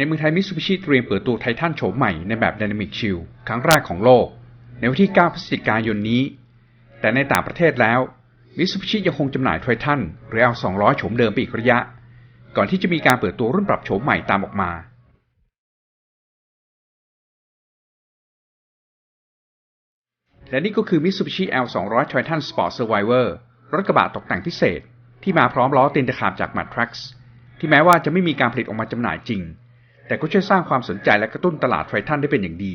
ในเมืองไทยมิ t ซูบิชิเตรียมเปิดตัวไททันโฉมใหม่ในแบบ Dynamic Shield ครั้งแรกของโลก ในวันที่ 9 พฤศจิกายนนี้ แต่ในต่างประเทศแล้วมิ t ซูบิชิยังคงจำหน่ายไททันหรือ L200 โฉมเดิมไปอีกระยะ ก่อนที่จะมีการเปิดตัวรุ่นปรับโฉมใหม่ตามออกมาและนี่ก็คือ Mitsubishi L200 Triton Sport Survivor รถกระบะตกแต่งพิเศษ ที่มาพร้อมล้อตีนตะขาบจาก Matrax ที่แม้ว่าจะไม่มีการผลิตออกมาจำหน่ายจริง แต่ก็ช่วยสร้างความสนใจและกระตุ้นตลาดไฟท่านได้เป็นอย่างดี